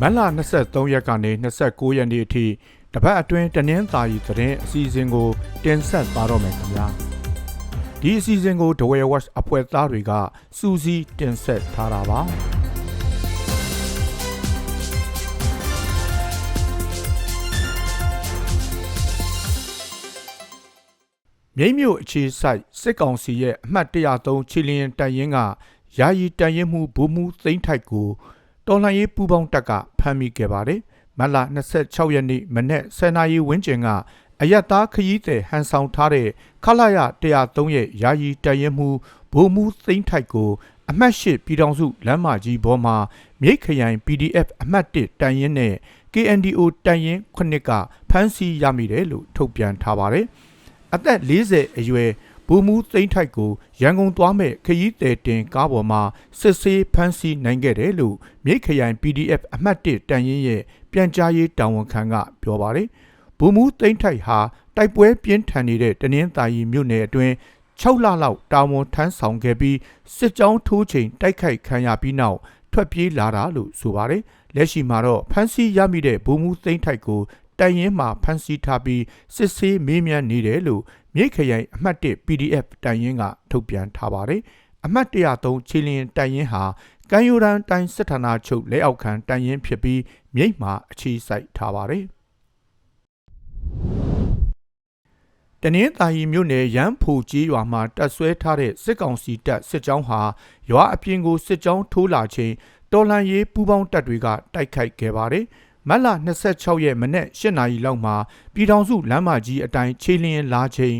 မတ်လ23ရက်ကနေ29ရက်နေ့အထိတပတ်အတွင်းတနင်္သာရီသတင်းအစီအစဉ်ကိုတင်ဆက်ပါတော့မယ်ခင်ဗျာဒီအစီအစဉ်ကို The Way Watch အဖွဲ့သားတွေကစူးစီးတင်ဆက်ထားတာပါမြိတ်မြို့အခြေဆိုင်စစ်ကောင်စီရဲ့အမှတ်103ချီလင်းတပ်ရင်းကယာယီတပ်ရင်းမှုဗိုလ်မှူးသိန်းထိုက်ကို တော်လှန်ရေးပူးပေါင်းတပ်ကဖမ်းမိခဲ့ပါတယ်။မတ်လ26ရက်နေ့မနေ့10နာရီဝန်းကျင်ကအယက်သားခရီးသည်ဟန်ဆောင်ထားတဲ့ခလာရ103ရဲ့ယာယီတပ်ရင်းမှုဗိုလ်မှူးသိန်းထိုက်ကိုအမှတ်၈ပြည်ထောင်စုလမ်းမကြီးဘောမှာမြိတ်ခရိုင် PDF အမှတ်1တန်ရင်နဲ့ KNDO တန်ရင်ခုနှစ်ကဖမ်းဆီးရမိတယ်လို့ထုတ်ပြန်ထားပါတယ်။အသက်40အရွယ် ဘူမူသိန်းထိုက်ကိုရန်ကုန်သွားမဲ့ခရီးသည်တင်ကားပေါ်မှာစစ်ဆေးဖမ်းဆီးနိုင်ခဲ့တယ်လို့မြိတ်ခရိုင် PDF အမှတ်1တန်ရင်ရဲ့ပြန်ကြားရေးတာဝန်ခံကပြောပါတယ်။ဘူမူသိန်းထိုက်ဟာတိုက်ပွဲပြင်းထန်နေတဲ့တနင်္သာရီမြို့နယ်အတွင်း6လလောက်တာဝန်ထမ်းဆောင်ခဲ့ပြီးစစ်ကြောင်းထိုးချိန်တိုက်ခိုက်ခံရပြီးနောက်ထွက်ပြေးလာတာလို့ဆိုပါတယ်။လက်ရှိမှာတော့ဖမ်းဆီးရမိတဲ့ဘူမူသိန်းထိုက်ကို တိုင်ရင်မှာဖမ်းဆီးထားပြီးစစ်ဆေးမေးမြန်းနေတယ်လို့မြိတ်ခရိုင်အမှတ်1 PDF တိုင်ရင်ကထုတ်ပြန်ထားပါတယ်။အမှတ်103ချီလင်းတိုင်ရင်ဟာကမ်းရိုးတန်းတိုင်းစစ်ဌာနချုပ်လက်အောက်ခံတိုင်ရင်ဖြစ်ပြီးမြိတ်မှာအခြေစိုက်ထားပါတယ်။တနင်္သာရီမြို့နယ်ရန်ဖိုကြီးရွာမှာတပ်ဆွဲထားတဲ့စစ်ကောင်စီတပ်စစ်ကြောင်းဟာရွာအပြင်ကိုစစ်ကြောင်းထိုးလာချိန်တော်လန်ရေးပူးပေါင်းတပ်တွေကတိုက်ခိုက်ခဲ့ပါတယ်။ မတ်လ26ရက်မနေ့8နာရီလောက်မှာပြည်ထောင်စုလမ်းမကြီးအတိုင်းခြေလျင်လာချိန်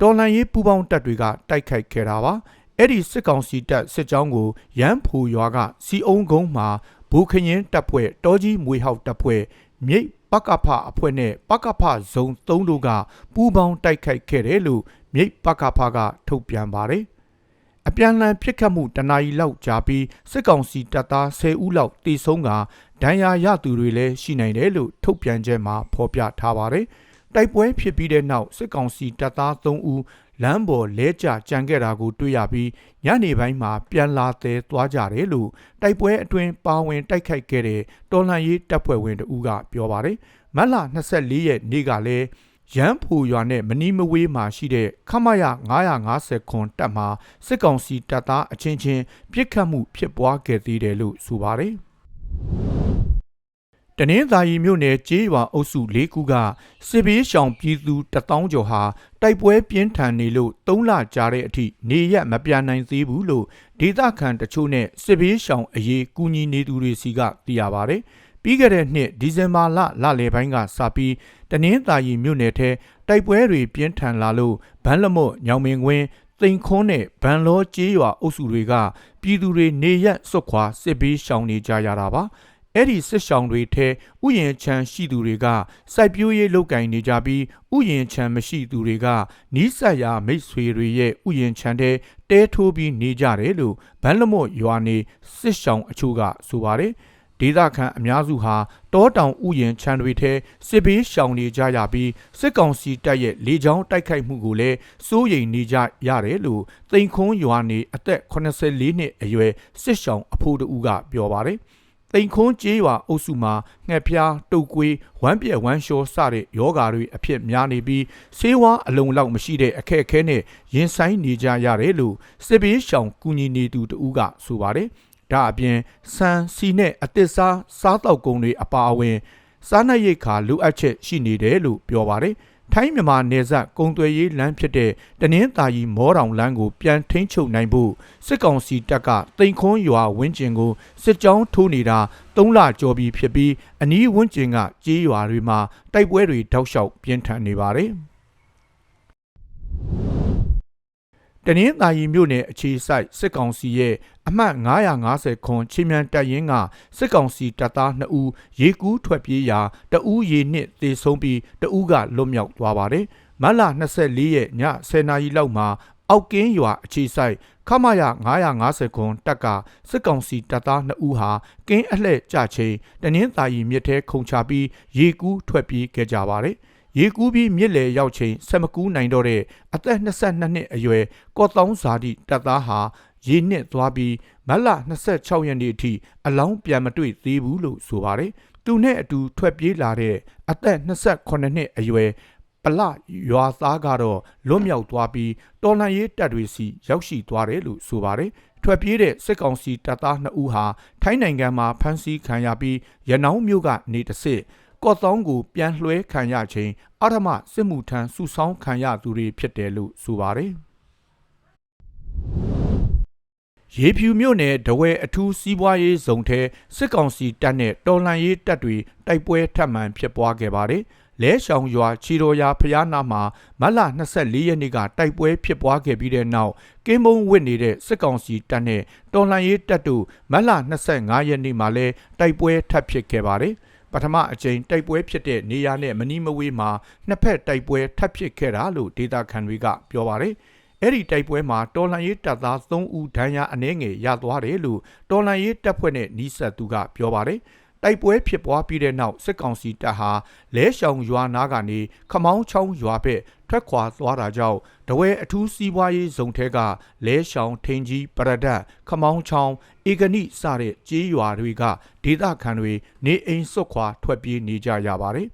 တော်လန်ရေးပူးပေါင်းတပ်တွေကတိုက်ခိုက်ခဲ့တာပါအဲ့ဒီစစ်ကောင်စီတပ်စစ်ကြောင်းကိုရန်ဖူရွာကစီအုံကုန်းမှာဘူခရင်တပ်ဖွဲ့တောကြီးမွေဟောက်တပ်ဖွဲ့မြိတ်ပကဖအဖွဲ့နဲ့ပကဖဇုံ3တို့ကပူးပေါင်းတိုက်ခိုက်ခဲ့တယ်လို့မြိတ်ပကဖကထုတ်ပြန်ပါတယ် အပြန်လန်ပြစ်ခတ်မှုတနာရီလောက်ကြာပြီးစစ်ကောင်စီတပ်သား10ဦးလောက်တေဆုံးကဒဏ်ရာရသူတွေလည်းရှိနိုင်တယ်လို့ထုတ်ပြန်ချက်မှာဖော်ပြထားပါတယ်။တိုက်ပွဲဖြစ်ပြီးတဲ့နောက်စစ်ကောင်စီတပ်သား3ဦးလမ်းပေါ်လဲကျကြံခဲ့တာကိုတွေ့ရပြီးညနေပိုင်းမှာပြန်လာသေးသွားကြတယ်လို့တိုက်ပွဲအတွင်းပါဝင်တိုက်ခိုက်ခဲ့တဲ့တော်လှန်ရေးတပ်ဖွဲ့ဝင်တဦးကပြောပါတယ်။မတ်လ24ရက်နေ့ကလည်း ရန်ဖူရွာနဲ့မနီမဝေးမှာရှိတဲ့ခမရ950ခွန်တပ်မှာစစ်ကောင်စီတပ်သားအချင်းချင်းပြစ်ခတ်မှုဖြစ်ပွားခဲ့သေးတယ်လို့ဆိုပါတယ်။တနင်္သာရီမြို့နယ်ကျေးရွာအုပ်စု၄ခုကစစ်ဘေးရှောင်ပြည်သူတထောင်ကျော်ဟာတိုက်ပွဲပြင်းထန်နေလို့၃လကြာတဲ့အထိနေရက်မပြန်နိုင်သေးဘူးလို့ဒေသခံတချို့နဲ့စစ်ဘေးရှောင်အရေးကူညီနေသူတွေစီကသိရပါဗျ။ ပြီးခဲ့တဲ့နှစ်ဒီဇင်ဘာလလလယ်ပိုင်းကစပြီးတနင်္သာရီမြို့နယ်ထဲတိုက်ပွဲတွေပြင်းထန်လာလို့ဗန်းလမွတ်ညောင်မင်ကွင်းတိန်ခွန်းနဲ့ဗန်လောကျေးရွာအုပ်စုတွေကပြည်သူတွေနေရက်စွတ်ခွာစစ်ဘေးရှောင်နေကြရတာပါအဲ့ဒီစစ်ဆောင်တွေထဲဥယျာဉ်ချမ်းရှိသူတွေကစိုက်ပျိုးရေးလုပ်ကင်နေကြပြီးဥယျာဉ်ချမ်းမရှိသူတွေကနီးစပ်ရာမိတ်ဆွေတွေရဲ့ဥယျာဉ်ချမ်းတဲ့တဲထိုးပြီးနေကြတယ်လို့ဗန်လမော့ရွာနေစစ်ဆောင်အချို့ကဆိုပါတယ် ဒေသခံအများစုဟာတောတောင်ဥယျင်ခြံတွေထဲစစ်ဘေးရှောင်နေကြရပြီးစစ်ကောင်စီတပ်ရဲ့လေကြောင်းတိုက်ခိုက်မှုကိုလည်းစိုးရိမ်နေကြရတယ်လို့တိန်ခွန်းရွာနေအသက်84နှစ်အရွယ်စစ်ရှောင်အဖိုးတူကပြောပါတယ်။တိန်ခွန်းကျေးရွာအုပ်စုမှာငှက်ဖျားတုတ်ကွေးဝမ်းပြက်ဝမ်းလျှောစတဲ့ယောဂါတွေအဖြစ်များနေပြီးဆေးဝါးအလုံလောက်မရှိတဲ့အခက်အခဲနဲ့ရင်ဆိုင်နေကြရတယ်လို့စစ်ဘေးရှောင်ကူညီနေသူတဦးကဆိုပါတယ်။ ဒါအပြင်ဆန်စီနဲ့အသစ်စားစားတောက်ကုန်တွေအပါအဝင် စားနပ်ရိက္ခာလိုအပ်ချက်ရှိနေတယ်လို့ပြောပါတယ်။ထိုင်းမြန်မာနယ်စပ်ကုံသွယ်ရေးလမ်းဖြစ်တဲ့တနင်္သာရီမောတောင်လမ်းကိုပြန်ထိန်းချုပ်နိုင်ဖို့စစ်ကောင်စီတပ်ကတိန်ခွန်းရွာဝင်းကျင်ကိုစစ်ကြောင်းထိုးနေတာ၃လကျော်ပြီဖြစ်ပြီးအနီးဝန်းကျင်ကကြေးရွာတွေမှာတိုက်ပွဲတွေတောက်လျှောက်ပြင်းထန်နေပါတယ်။ တနင်္သာရီမြို့နယ်အခြေစိုက်စစ်ကောင်စီရဲ့အမှတ်950ခွန်ချင်းမြန်တပ်ရင်းကစစ်ကောင်စီတပ်သား2ဦးရေကူးထွက်ပြေးရာတဦးရေနှစ်သေဆုံးပြီးတဦးကလွတ်မြောက်သွားပါတယ်။မတ်လ24ရက်ည10:00နာရီလောက်မှာအောက်ကင်းရွာအခြေဆိုင်ခမရ950ခွန်တပ်ကစစ်ကောင်စီတပ်သား2ဦးဟာကင်းအလှဲ့ကြချိန်တနင်္သာရီမြစ်ထဲခုန်ချပြီးရေကူးထွက်ပြေးခဲ့ကြပါတယ်။ ရေကူးပြီးမြစ်လေရောက်ချိန်ဆက်မကူးနိုင်တော့တဲ့အသက်22နှစ်အရွယ်ကော့တောင်းဇာတိတပ်သားဟာရေနစ်သွားပြီးမတ်လ26ရက်နေ့အထိအလောင်းပြန်မတွေ့သေးဘူးလို့ဆိုပါတယ်။သူနဲ့အတူထွက်ပြေးလာတဲ့အသက်28နှစ်အရွယ်ပလရွာသားကတော့လွတ်မြောက်သွားပြီးတော်လန်ရေးတပ်တွေစီရောက်ရှိသွားတယ်လို့ဆိုပါတယ်။ထွက်ပြေးတဲ့စစ်ကောင်စီတပ်သား2ဦးဟာထိုင်းနိုင်ငံမှာဖမ်းဆီးခံရပြီးရနောင်းမြို့ကနေတစ်စစ် ကော့သောင်းကိုပြန်လွှဲခံရခြင်းအထမစစ်မှုထမ်းစုဆောင်းခံရသူတွေဖြစ်တယ်လို့ဆိုပါတယ်။ရေဖြူမြို့နယ်ဒဝဲအထူးစီးပွားရေးဇုံထဲစစ်ကောင်စီတပ်နဲ့တော်လှန်ရေးတပ်တွေတိုက်ပွဲထပ်မံဖြစ်ပွားခဲ့ပါတယ်။လဲရှောင်ရွာချီတော်ရာဖျားနာမှာမတ်လ24ရက်နေ့ကတိုက်ပွဲဖြစ်ပွားခဲ့ပြီးတဲ့နောက်ကင်းမုံဝစ်နေတဲ့စစ်ကောင်စီတပ်နဲ့တော်လှန်ရေးတပ်တို့မတ်လ25ရက်နေ့မှာလဲတိုက်ပွဲထပ်ဖြစ်ခဲ့ပါတယ်။ ပထမအကြိမ်တိုက်ပွဲဖြစ်တဲ့နေရာနဲ့မနီးမဝေးမှာနှစ်ဖက်တိုက်ပွဲထပ်ဖြစ်ခဲ့တာလို့ဒေတာခန်တွေကပြောပါတယ်။အဲ့ဒီတိုက်ပွဲမှာတော်လန်ရေးတပ်သား3ဦးဒဏ်ရာအနည်းငယ်ရသွားတယ်လို့တော်လန်ရေးတပ်ဖွဲ့နဲ့နီးစပ်သူကပြောပါတယ် တိုက်ပွဲဖြစ်ပွားပြီးတဲ့နောက်စစ်ကောင်စီတပ်ဟာလဲရှောင်ရွာနာကနေခမောင်းချောင်းရွာဘက်ထွက်ခွာသွားတာကြောင့်တဝဲအထူးစီးပွားရေးဇုံထဲကလဲရှောင်ထင်းကြီးပရဒတ်ခမောင်းချောင်းဧကနိစတဲ့ကြေးရွာတွေကဒေသခံတွေနေအိမ်စွတ်ခွာထွက်ပြေးနေကြရပါတယ်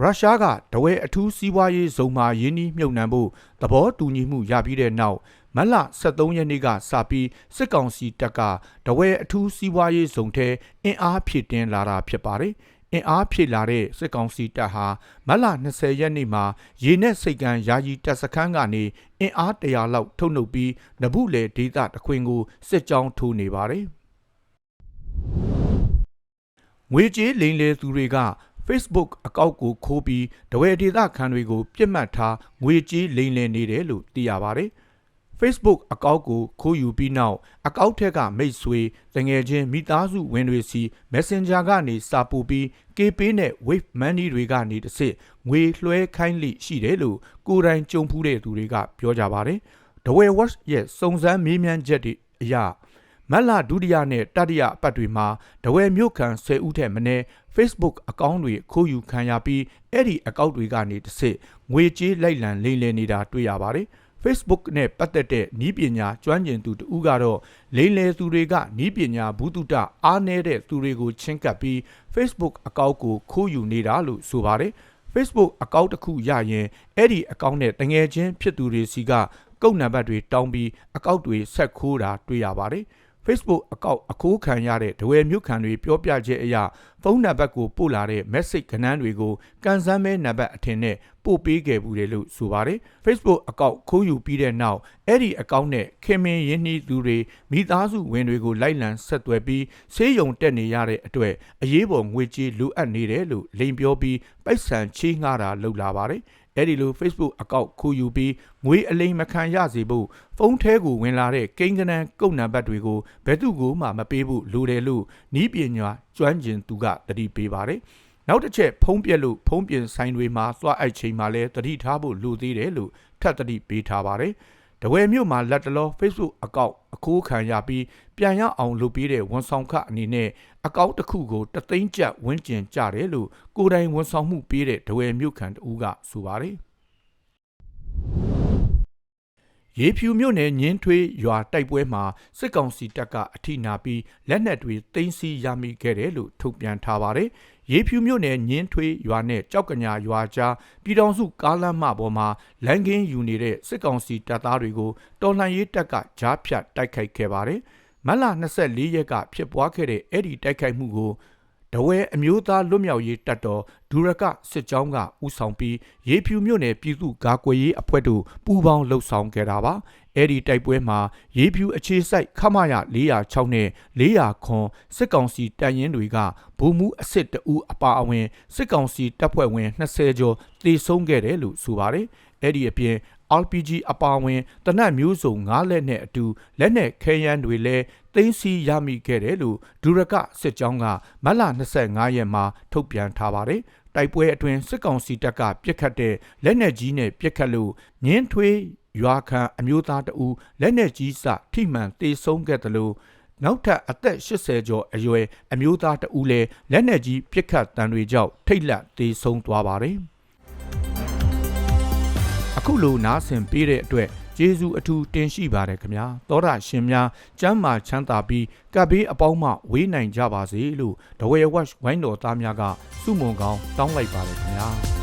ရုရှားကတဝဲအထူးစီးပွားရေးဇုံမှာယင်းနှီးမြုပ်နှံဖို့သဘောတူညီမှုရပြီးတဲ့နောက် မတ်လ23ရက်နေ့ကစပြီးစစ်ကောင်စီတပ်ကတဝဲအထူးစီးပွားရေးဇုံထဲအင်အားဖြည့်တင်းလာတာဖြစ်ပါတယ်။အင်အားဖြည့်လာတဲ့စစ်ကောင်စီတပ်ဟာမတ်လ20ရက်နေ့မှာရေနက်စိတ်ကံယာယီတပ်စခန်းကနေအင်အား100လောက်ထုတ်နှုတ်ပြီးနဘူးလေဒေသတခွင်ကိုစစ်ကြောင်းထိုးနေပါတယ်။ငွေကြေးလိမ်လည်သူတွေက Facebook အကောင့်ကိုခိုးပြီးတဝဲဒေသခံတွေကိုပြစ်မှတ်ထားငွေကြေးလိမ်လည်နေတယ်လို့သိရပါတယ်။ Facebook အကောင့်ကိုခိုးယူပြီးနောက်အကောင့်ထက်ကမိတ်ဆွေတငယ်ချင်းမိသားစုဝင်တွေစီ Messenger ကနေစာပို့ပြီး KPay နဲ့ Wave Money တွေကနေတစ်စစ်ငွေလွှဲခိုင်းလိရှိတယ်လို့ကိုယ်တိုင်ကြုံဖူးတဲ့သူတွေကပြောကြပါတယ်။ The Way Watch ရဲ့စုံစမ်းမေးမြန်းချက်တွေအရမတ်လဒုတိယနဲ့တတိယအပတ်တွေမှာဒဝဲမြို့ခံ10ဦးထက်မနည်း Facebook အကောင့်တွေခိုးယူခံရပြီးအဲ့ဒီအကောင့်တွေကနေတစ်စစ်ငွေကြေးလိုက်လံလိမ်လည်နေတာတွေ့ရပါတယ်။ Facebook နဲ့ပတ်သက်တဲ့နီးပညာကျွမ်းကျင်သူတဦးကတော့လိမ်လည်သူတွေကနီးပညာဘူးတုတအားနည်းတဲ့သူတွေကိုချင်းကပ်ပြီး Facebook အကောင့်ကိုခိုးယူနေတာလို့ဆိုပါတယ်။ Facebook အကောင့်တစ်ခုရရင်အဲ့ဒီအကောင့်နဲ့တငယ်ချင်းဖြစ်သူတွေစီကကုတ်နံပါတ်တွေတောင်းပြီးအကောင့်တွေဆက်ခိုးတာတွေ့ရပါတယ်။ Facebook အကောင့်အခိုးခံရတဲ့ဒဝယ်မြို့ခံတွေပြောပြချက်အရဖုန်းနံပါတ်ကိုပို့လာတဲ့ message ကဏ္ဍတွေကိုကန်ဆန်းမဲနံပါတ်အထင်နဲ့ပို့ပေးခဲ့ဘူးတယ်လို့ဆိုပါတယ်။ Facebook အကောင့်ခိုးယူပြီးတဲ့နောက်အဲ့ဒီအကောင့်နဲ့ခင်မင်ရင်းနှီးသူတွေမိသားစုဝင်တွေကိုလိုက်လံဆက်သွယ်ပြီးဆေးရုံတက်နေရတဲ့အတွက်အရေးပေါ်ငွေကြေးလိုအပ်နေတယ်လို့လိန်ပြောပြီးပိုက်ဆံချေးငှားတာလုပ်လာပါတယ်။ အဲ့ဒီလို Facebook အကောင့်ခိုးယူပြီးငွေအလိမ်မခံရစေဖို့ဖုန်းထဲကိုဝင်လာတဲ့ကိန်းကနန်းကုတ်နံပါတ်တွေကိုဘယ်သူ့ကိုမှမပေးဖို့လိုတယ်လို့နီးပညာကျွမ်းကျင်သူကတတိပေးပါတယ်။နောက်တစ်ချက်ဖုံးပြက်လို့ဖုံးပြင်ဆိုင်တွေမှာသွားအိုက်ချိန်မှာလဲတတိထားဖို့လိုသေးတယ်လို့ထပ်တတိပေးထားပါတယ်။ တဝယ်မြို့မှာလက်တလော Facebook အကောင့်အခိုးခံရပြီးပြန်ရအောင်လုပ်ပြီးတဲ့ဝန်ဆောင်ခအနေနဲ့အကောင့်တစ်ခုကိုတသိန်းကျပ်ဝန်းကျင်ကြတယ်လို့ကိုယ်တိုင်ဝန်ဆောင်မှုပေးတဲ့တဝယ်မြို့ခံတဦးကဆိုပါတယ် ရေဖြူမြို့နယ်ညင်းထွေးရွာတိုက်ပွဲမှာစစ်ကောင်စီတပ်ကအထိနာပြီးလက်နက်တွေတင်းစီရမိခဲ့တယ်လို့ထုတ်ပြန်ထားပါတယ်။ရေဖြူမြို့နယ်ညင်းထွေးရွာနဲ့ကြောက်ကညာရွာကြားပြည်တော်စုကားလမ်းမပေါ်မှာလမ်းကင်းယူနေတဲ့စစ်ကောင်စီတပ်သားတွေကိုတော်လှန်ရေးတပ်ကကြားဖြတ်တိုက်ခိုက်ခဲ့ပါတယ်။မတ်လ24ရက်ကဖြစ်ပွားခဲ့တဲ့အဲ့ဒီတိုက်ခိုက်မှုကို တဝဲအမျိုးသားလွတ်မြောက်ရေးတပ်တော်ဒူရကစစ်ကြောင်းကဥဆောင်ပြီးရေဖြူမြို့နယ်ပြည်သူ့ကာကွယ်ရေးအဖွဲ့တို့ပူးပေါင်းလှုပ်ဆောင်ခဲ့တာပါအဲ့ဒီတိုက်ပွဲမှာရေဖြူအခြေစိုက်ခမရ406နဲ့400ခွန်စစ်ကောင်စီတပ်ရင်းတွေကဗိုလ်မှူးအစ်စ်တအူအပါအဝင်စစ်ကောင်စီတပ်ဖွဲ့ဝင်20ကျော်တေဆုံးခဲ့တယ်လို့ဆိုပါတယ်အဲ့ဒီအပြင် RPG အပါအဝင်တနတ်မျိုးစုံ၅လက်နဲ့အတူလက်နက်ခဲယမ်းတွေလည်းသိမ်းဆည်းရမိခဲ့တယ်လို့ဒူရကစစ်ကြောင်းကမတ်လ25ရက်မှာထုတ်ပြန်ထားပါတယ်။တိုက်ပွဲအတွင်းစစ်ကောင်စီတပ်ကပြစ်ခတ်တဲ့လက်နက်ကြီးနဲ့ပြစ်ခတ်လို့ညင်းထွေးရွာခံအမျိုးသားတဦးလက်နက်ကြီးစထိမှန်တေဆုံးခဲ့တယ်လို့နောက်ထပ်အသက်80ကျော်အရွယ်အမျိုးသားတဦးလည်းလက်နက်ကြီးပြစ်ခတ်တံတွေကြောင့်ထိတ်လန့်တေဆုံးသွားပါတယ်။ အခုလိုနားဆင်ပေးတဲ့အတွက်ကျေးဇူးအထူးတင်ရှိပါတယ်ခင်ဗျာသောတာရှင်များကျမ်းမာချမ်းသာပြီးကပ်ဘေးအပေါင်းမှဝေးနိုင်ကြပါစေလို့ဒဝဲဝက်ဝိုင်းတော်သားများကစုမုံကောင်းတောင်းလိုက်ပါတယ်ခင်ဗျာ